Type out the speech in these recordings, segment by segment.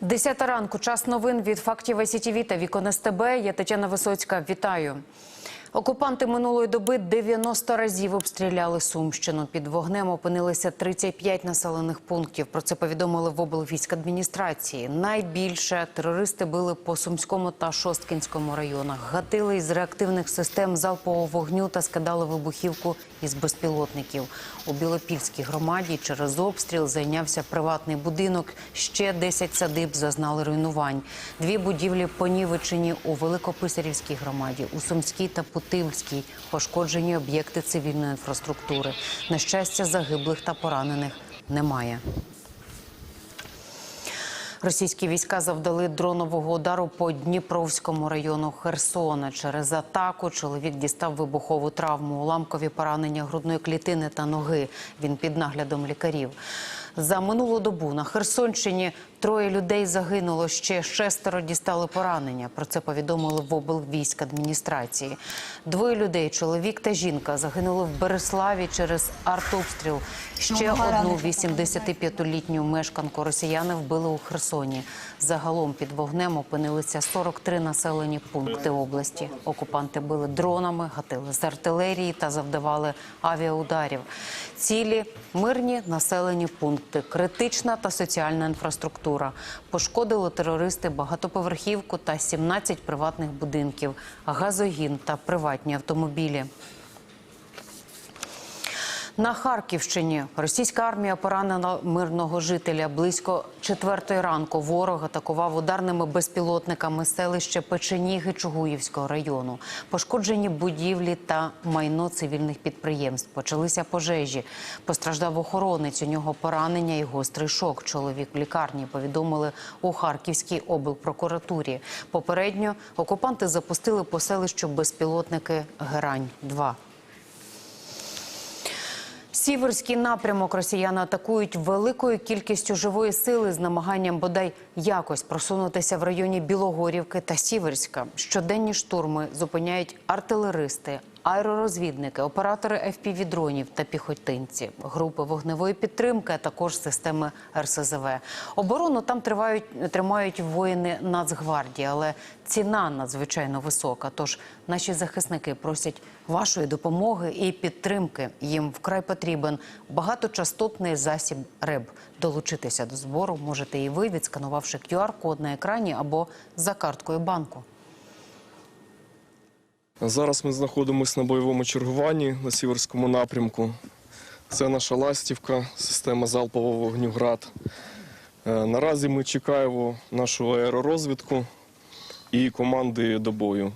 Десята ранку. Час новин від фактів СІТІВІ та Вікон СТБ. Я Тетяна Висоцька. Вітаю. Окупанти минулої доби 90 разів обстріляли Сумщину. Під вогнем опинилися 35 населених пунктів. Про це повідомили в облвійськадміністрації. Найбільше терористи били по Сумському та Шосткінському районах. Гатили із реактивних систем залпового вогню та скидали вибухівку із безпілотників. У Білопільській громаді через обстріл зайнявся приватний будинок. Ще 10 садиб зазнали руйнувань. Дві будівлі понівечені у Великописарівській громаді, у Сумській та Путивльській. Пошкоджені об'єкти цивільної інфраструктури. На щастя, загиблих та поранених немає. Російські війська завдали дронового удару по Дніпровському району Херсона. Через атаку чоловік дістав вибухову травму, уламкові поранення грудної клітини та ноги. Він під наглядом лікарів. За минулу добу на Херсонщині троє людей загинуло. Ще шестеро дістали поранення. Про це повідомили в облвійськадміністрації. Двоє людей, чоловік та жінка, загинули в Береславі через артобстріл. Ще одну 85-літню мешканку росіяни вбили у Херсоні. Загалом під вогнем опинилися 43 населені пункти області. Окупанти били дронами, гатили з артилерії та завдавали авіаударів. Цілі мирні населені пункти, критична та соціальна інфраструктура. Пошкодили терористи багатоповерхівку та 17 приватних будинків, газогін та приватні автомобілі. На Харківщині російська армія поранила мирного жителя. Близько четвертої ранку ворог атакував ударними безпілотниками селище Печеніги Чугуївського району. Пошкоджені будівлі та майно цивільних підприємств. Почалися пожежі. Постраждав охоронець. У нього поранення і гострий шок. Чоловік в лікарні повідомили у Харківській облпрокуратурі. Попередньо окупанти запустили по селищу безпілотники Герань 2 Сіверський напрямок росіяни атакують великою кількістю живої сили з намаганням бодай якось просунутися в районі Білогорівки та Сіверська. Щоденні штурми зупиняють артилеристи, аеророзвідники, оператори FPV-дронів та піхотинці, групи вогневої підтримки, а також системи РСЗВ. Оборону там тривають тримають воїни Нацгвардії, але ціна надзвичайно висока. Тож наші захисники просять вашої допомоги і підтримки. Їм вкрай потрібен багаточастотний засіб РЕБ. Долучитися до збору можете і ви, відсканувавши QR-код на екрані або за карткою банку. Зараз ми знаходимося на бойовому чергуванні на сіверському напрямку. Це наша ластівка, система залпового вогню «Град». Е, Наразі ми чекаємо нашу аеророзвідку і команди до бою.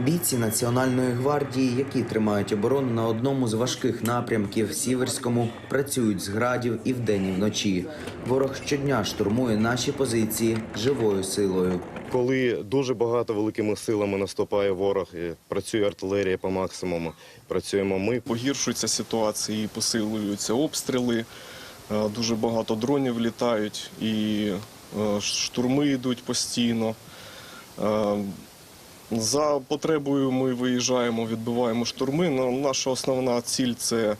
Бійці Національної гвардії, які тримають оборону на одному з важких напрямків Сіверському, працюють з градів і вдень, і вночі. Ворог щодня штурмує наші позиції живою силою. Коли дуже багато великими силами наступає ворог, і працює артилерія по максимуму, працюємо ми. Погіршується ситуація і посилюються обстріли. Е, Дуже багато дронів літають і е, штурми йдуть постійно. Е, За потребою ми виїжджаємо, відбиваємо штурми. Наша основна ціль це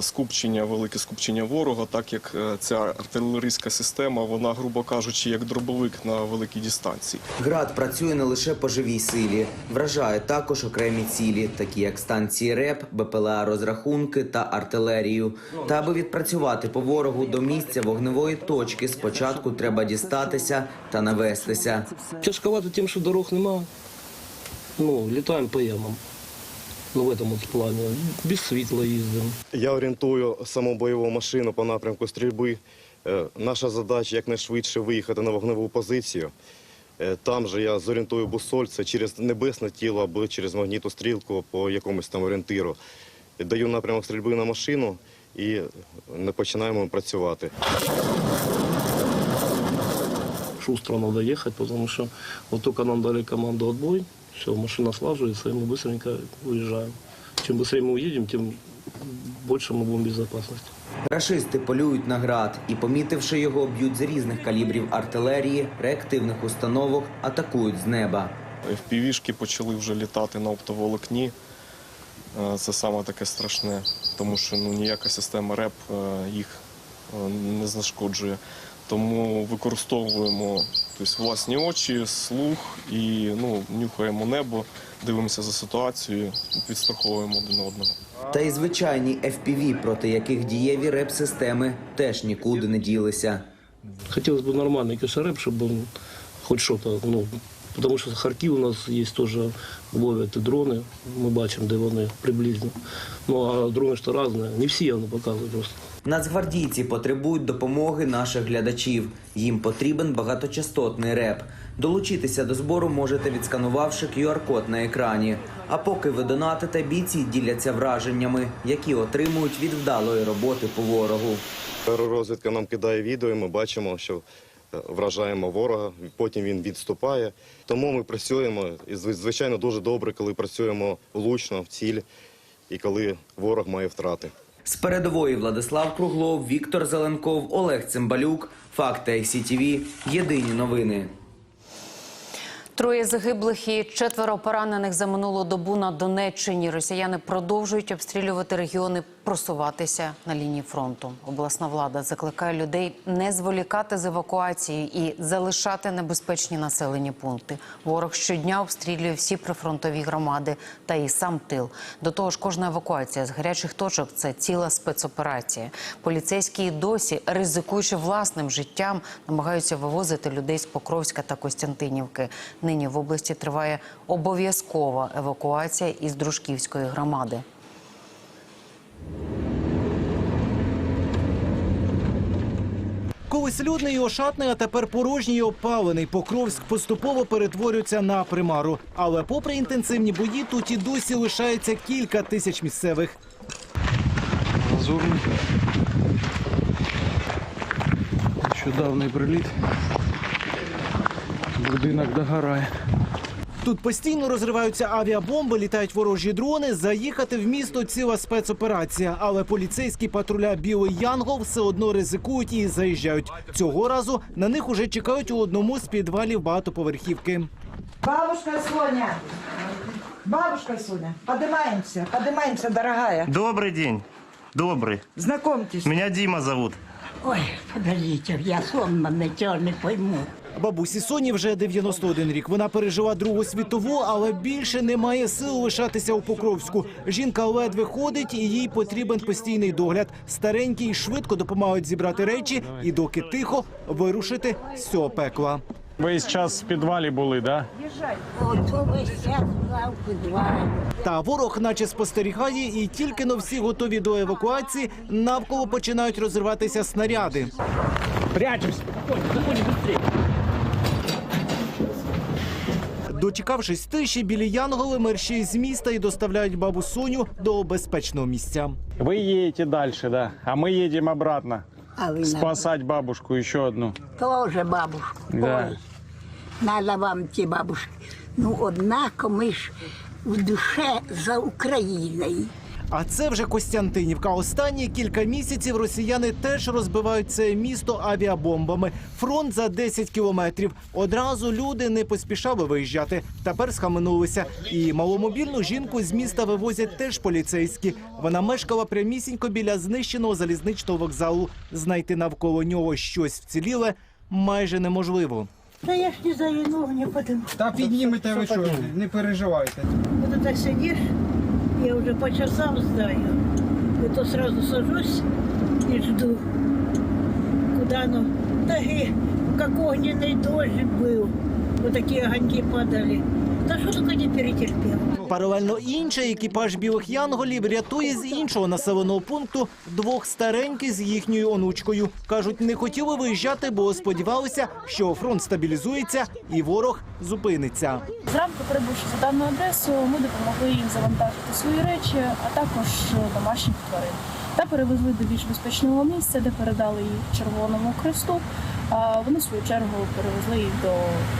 скупчення, велике скупчення ворога, так як е, ця артилерійська система, вона, грубо кажучи, як дробовик на великій дистанції. Град працює не лише по живій силі, вражає також окремі цілі, такі як станції РЕП, БПЛА розрахунки та артилерію. Та аби відпрацювати по ворогу до місця вогневої точки, спочатку треба дістатися та навестися. Тяжковато тем, что дорог нема. Ну, летаем по ямам. В этом вот плане. Без світла їздимо. Я орієнтую саму бойову машину по напрямку стрільби. Е, Наша задача якнайшвидше виїхати на вогневу позицію. Е, Там же я зорієнтую бусоль, це через небесне тіло або через магнітну стрілку по якомусь там орієнтиру. Даю напрямок стрільби на машину і не починаємо працювати. Шустро ехать, потому что вот только нам дали команду отбой, все, машина слаживается, и мы быстренько уезжаем. Чем быстрее мы уедем, тем больше мы будем в безопасности. Рашисти полюють на град і, помітивши його, б'ють з різних калібрів артилерії, реактивних установок, атакують з неба. FPV-шки почали вже літати на оптоволокні. Е, Це саме таке страшне, тому що ну, ніяка система РЕП е, їх е, не знешкоджує. тому використовуємо тобто, власні очі, слух і ну, нюхаємо небо, дивимося за ситуацією, підстраховуємо один одного. Та й звичайні FPV, проти яких дієві реп-системи теж нікуди не ділися. Хотелось бы нормальный КСРФ, чтобы он хоть что-то, ну, потому что Харків у нас есть тоже, ловят дрони, ми бачимо, де вони приблизно. Ну, а дрони ж то різні, не всі вони показують просто. Нацгвардійці потребують допомоги наших глядачів. Їм потрібен багаточастотний реп. Долучитися до збору можете, відсканувавши QR-код на екрані. А поки ви донатите, бійці діляться враженнями, які отримують від вдалої роботи по ворогу. Аеророзвідка нам кидає відео, і ми бачимо, що вражаємо ворога, потім він відступає. Тому ми працюємо, і звичайно дуже добре, коли працюємо влучно в ціль і коли ворог має втрати. З передової Владислав Круглов, Віктор Зеленков, Олег Цимбалюк. Факти ICTV. Єдині новини. Троє загиблих і четверо поранених за минулу добу на Донеччині. Росіяни продовжують обстрілювати регіони, просуватися на лінії фронту. Обласна влада закликає людей не зволікати з евакуацією і залишати небезпечні населені пункти. Ворог щодня обстрілює всі прифронтові громади та і сам тил. До того ж, кожна евакуація з гарячих точок це ціла спецоперація. Поліцейські досі, ризикуючи власним життям, намагаються вивозити людей з Покровська та Костянтинівки. Нині в області триває обов'язкова евакуація із Дружківської громади. Колись людний і ошатний, а тепер порожній і опалений. Покровськ поступово перетворюється на примару. Але попри інтенсивні бої, тут і досі лишається кілька тисяч місцевих. Лазурний. Нещодавний приліт. Будинок догорає. Тут постійно розриваються авіабомби, літають ворожі дрони. Заїхати в місто ціла спецоперація. Але поліцейські патруля Білий Янгол все одно ризикують і заїжджають. Цього разу на них уже чекають у одному з підвалів багатоповерхівки. Бабушка Соня, бабушка Соня, поднимаемся, поднимаемся, дорогая. Добрый день. Добрый. Знакомьтесь. Меня Дима зовут. Ой, подождите, я сонна, нічого не пойму. Бабусі Соні вже 91 рік. Вона пережила Другу світову, але більше не має сил лишатися у Покровську. Жінка ледве ходить, і їй потрібен постійний догляд. Старенькі й швидко допомагають зібрати речі і, доки тихо, вирушити з цього пекла. Весь час в підвалі були, да? Та ворог, наче спостерігає, і тільки но всі готові до евакуації, навколо починають розриватися снаряди. Дочекавшись тиші, білі янголи мерщі з міста і доставляють бабу Соню до безпечного місця. Ви їдете далі, да? А ми їдемо обратно. А ви Спасать бабушку ще одну. Тоже бабушку. Да. Ой, надо вам ті бабушки. Ну, однако ми ж в душе за Україною. А це вже Костянтинівка. Останні кілька місяців росіяни теж розбивають це місто авіабомбами. Фронт за 10 кілометрів. Одразу люди не поспішали виїжджати. Тепер схаменулися. І маломобільну жінку з міста вивозять теж поліцейські. Вона мешкала прямісінько біля знищеного залізничного вокзалу. Знайти навколо нього щось вціліле майже неможливо. Та я ж не заїну, не подумав. Та піднімете ви що, не переживайте. Вот так сидишь, я уже по часам знаю. И то сразу сажусь и жду. Куда оно? Да и как огненный дождик был. Вот такие огоньки падали. Да что только не. Паралельно інший екіпаж білих янголів рятує з іншого населеного пункту двох стареньких з їхньою онучкою. кажуть, не хотіли виїжджати, бо сподівалися, що фронт стабілізується і ворог зупиниться. Зранку прибувши за дану адресу, ми допомогли їм завантажити свої речі, а також домашніх тварин. Та перевезли до більш безпечного місця, де передали їх Червоному Хресту. А вони в свою чергу перевезли їх до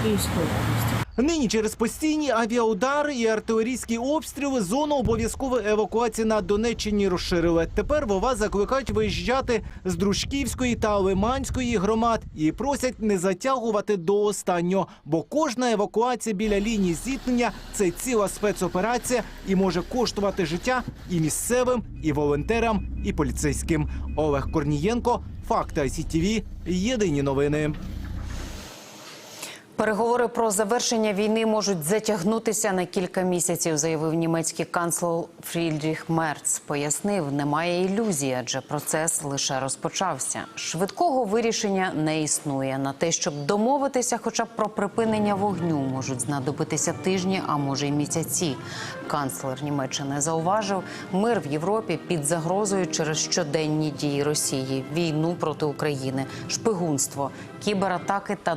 Київської області. Нині через постійні авіаудари і артилерійські обстріли зону обов'язкової евакуації на Донеччині розширили. Тепер вова закликають виїжджати з Дружківської та Лиманської громад і просять не затягувати до останнього, бо кожна евакуація біля лінії зіткнення це ціла спецоперація і може коштувати життя і місцевим, і волонтерам, і поліцейським. Олег Корнієнко, факти ICTV. Єдині новини. Переговори про завершення війни можуть затягнутися на кілька місяців, заявив німецький канцлер Фрідріх Мерц. Пояснив, немає ілюзії, адже процес лише розпочався. Швидкого вирішення не існує. На те, щоб домовитися, хоча б про припинення вогню, можуть знадобитися тижні, а може й місяці. Канцлер Німеччини зауважив, мир в Європі під загрозою через щоденні дії Росії, війну проти України, шпигунство, кібератаки та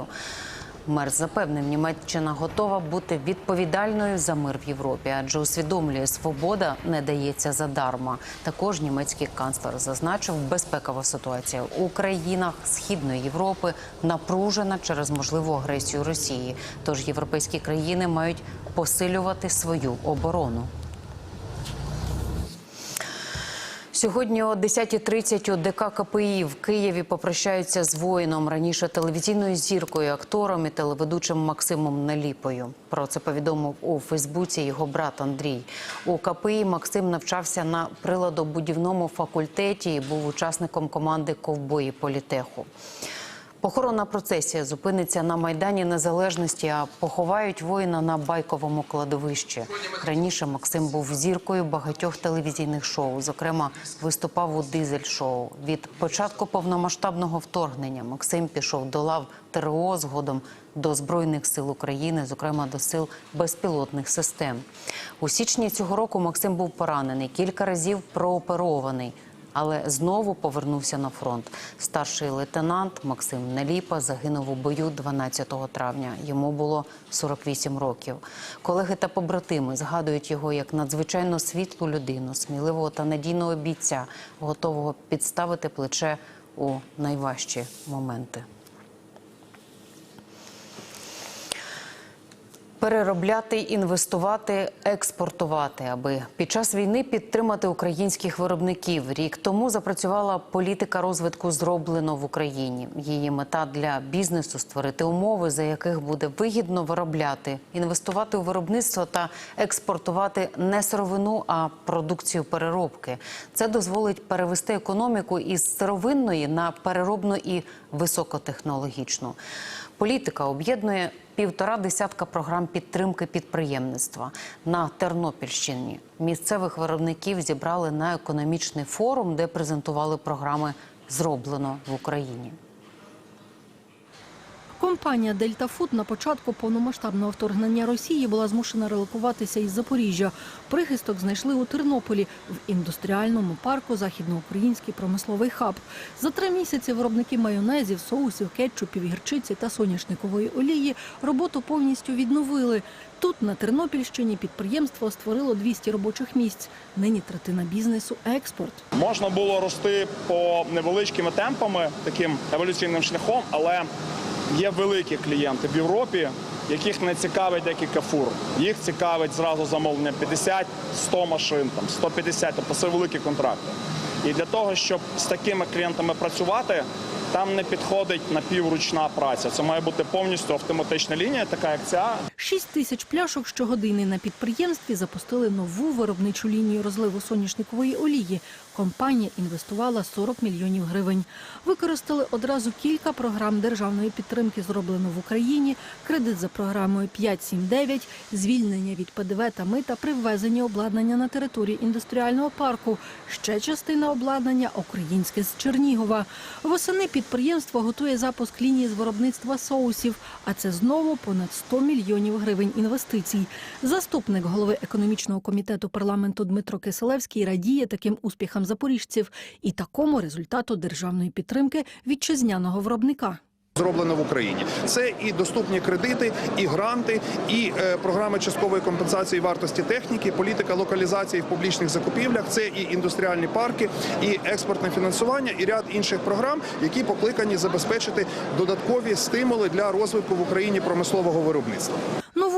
дезінформацією. Мерц запевнив, Німеччина готова бути відповідальною за мир в Європі, адже усвідомлює, свобода не дається задарма. Також німецький канцлер зазначив, безпекова ситуація у країнах Східної Європи напружена через можливу агресію Росії. Тож європейські країни мають посилювати свою оборону. Сьогодні о 10.30 у ДК КПІ в Києві попрощаються з воїном раніше телевізійною зіркою, актором і телеведучим Максимом Наліпою. Про це повідомив у Фейсбуці його брат Андрій. У КПІ Максим навчався на приладобудівному факультеті і був учасником команди Ковбої Політеху. Похоронна процесія зупиниться на майдані Незалежності, а поховають воїна на байковому кладовищі. Раніше Максим був зіркою багатьох телевізійних шоу. Зокрема, виступав у дизель-шоу. Від початку повномасштабного вторгнення Максим пішов до лав ТРО згодом до збройних сил України, зокрема до сил безпілотних систем. У січні цього року Максим був поранений, кілька разів прооперований але знову повернувся на фронт. Старший лейтенант Максим Неліпа загинув у бою 12 травня. Йому було 48 років. Колеги та побратими згадують його як надзвичайно світлу людину, сміливого та надійного бійця, готового підставити плече у найважчі моменти. Переробляти, інвестувати, експортувати, аби під час війни підтримати українських виробників. Рік тому запрацювала політика розвитку зроблено в Україні. Її мета для бізнесу створити умови, за яких буде вигідно виробляти, інвестувати у виробництво та експортувати не сировину, а продукцію переробки. Це дозволить перевести економіку із сировинної на переробну і високотехнологічну. Політика об'єднує півтора десятка програм підтримки підприємництва на Тернопільщині. Місцевих виробників зібрали на економічний форум, де презентували програми Зроблено в Україні. Компанія Дельта Фуд на початку повномасштабного вторгнення Росії була змушена релокуватися із Запоріжжя. Прихисток знайшли у Тернополі в індустріальному парку Західноукраїнський промисловий хаб. За три місяці виробники майонезів, соусів, кетчупів, гірчиці та соняшникової олії роботу повністю відновили. Тут на Тернопільщині підприємство створило 200 робочих місць. Нині третина бізнесу експорт. Можна було рости по невеличкими темпами, таким еволюційним шляхом, але є великі клієнти в Європі, яких не цікавить декілька фур. Їх цікавить зразу замовлення 50-100 машин, там 150, тобто це великі контракти. І для того, щоб з такими клієнтами працювати, там не підходить напівручна праця. Це має бути повністю автоматична лінія, така як ця. 6 тисяч пляшок щогодини на підприємстві запустили нову виробничу лінію розливу соняшникової олії. Компанія інвестувала 40 мільйонів гривень. Використали одразу кілька програм державної підтримки, зроблено в Україні, кредит за програмою 579, звільнення від ПДВ та мита при ввезенні обладнання на території індустріального парку. Ще частина обладнання українське з Чернігова. Восени підприємство готує запуск лінії з виробництва соусів, а це знову понад 100 мільйонів гривень інвестицій. Заступник голови економічного комітету парламенту Дмитро Киселевський радіє таким успіхам запоріжців і такому результату державної підтримки вітчизняного виробника. Зроблено в Україні. Це і доступні кредити, і гранти, і е, програми часткової компенсації вартості техніки, політика локалізації в публічних закупівлях. Це і індустріальні парки, і експортне фінансування, і ряд інших програм, які покликані забезпечити додаткові стимули для розвитку в Україні промислового виробництва.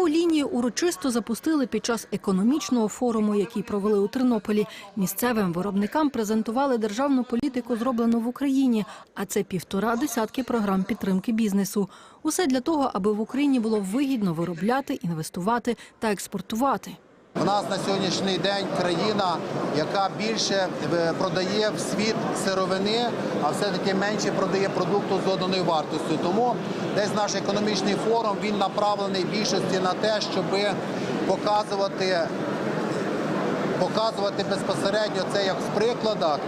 Нову лінію урочисто запустили під час економічного форуму, який провели у Тернополі. Місцевим виробникам презентували державну політику, зроблену в Україні. А це півтора десятки програм підтримки бізнесу. Усе для того, аби в Україні було вигідно виробляти, інвестувати та експортувати. У нас на сьогоднішній день країна, яка більше е, продає в світ сировини, а все-таки менше продає продукту з доданою вартістю. Тому десь наш економічний форум він направлений більшості на те, щоб показувати, показувати безпосередньо це як в прикладах.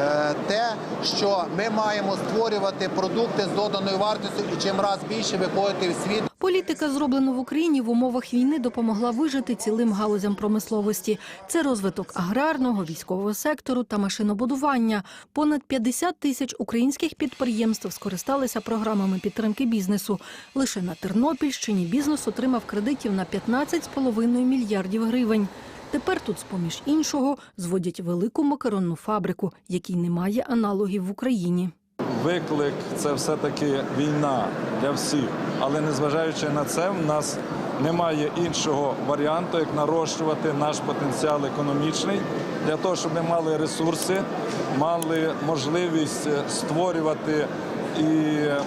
е, Те, що ми маємо створювати продукти з доданою вартістю і чим раз більше виходити в світ Політика, зроблена в Україні в умовах війни, допомогла вижити цілим галузям промисловості. Це розвиток аграрного, військового сектору та машинобудування. Понад 50 тисяч українських підприємств скористалися програмами підтримки бізнесу. Лише на Тернопільщині бізнес отримав кредитів на 15,5 мільярдів гривень. Тепер тут, з-поміж іншого, зводять велику макаронну фабрику, якій немає аналогів в Україні. Виклик це все-таки війна для всіх. Але незважаючи на це, в нас немає іншого варіанту, як нарощувати наш потенціал економічний для того, щоб ми мали ресурси, мали можливість е, створювати і, е,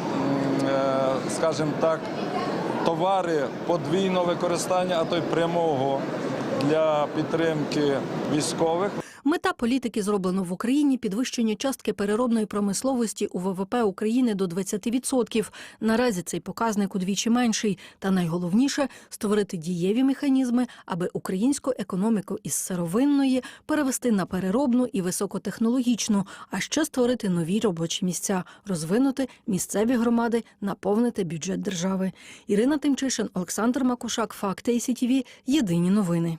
скажімо так, товари подвійного використання, а то й прямого для підтримки військових. Мета політики зроблено в Україні підвищення частки переробної промисловості у ВВП України до 20%. Наразі цей показник удвічі менший. Та найголовніше створити дієві механізми, аби українську економіку із сировинної перевести на переробну і високотехнологічну, а ще створити нові робочі місця, розвинути місцеві громади, наповнити бюджет держави. Ірина Тимчишин, Олександр Макушак, Факти СІТВ. Єдині новини.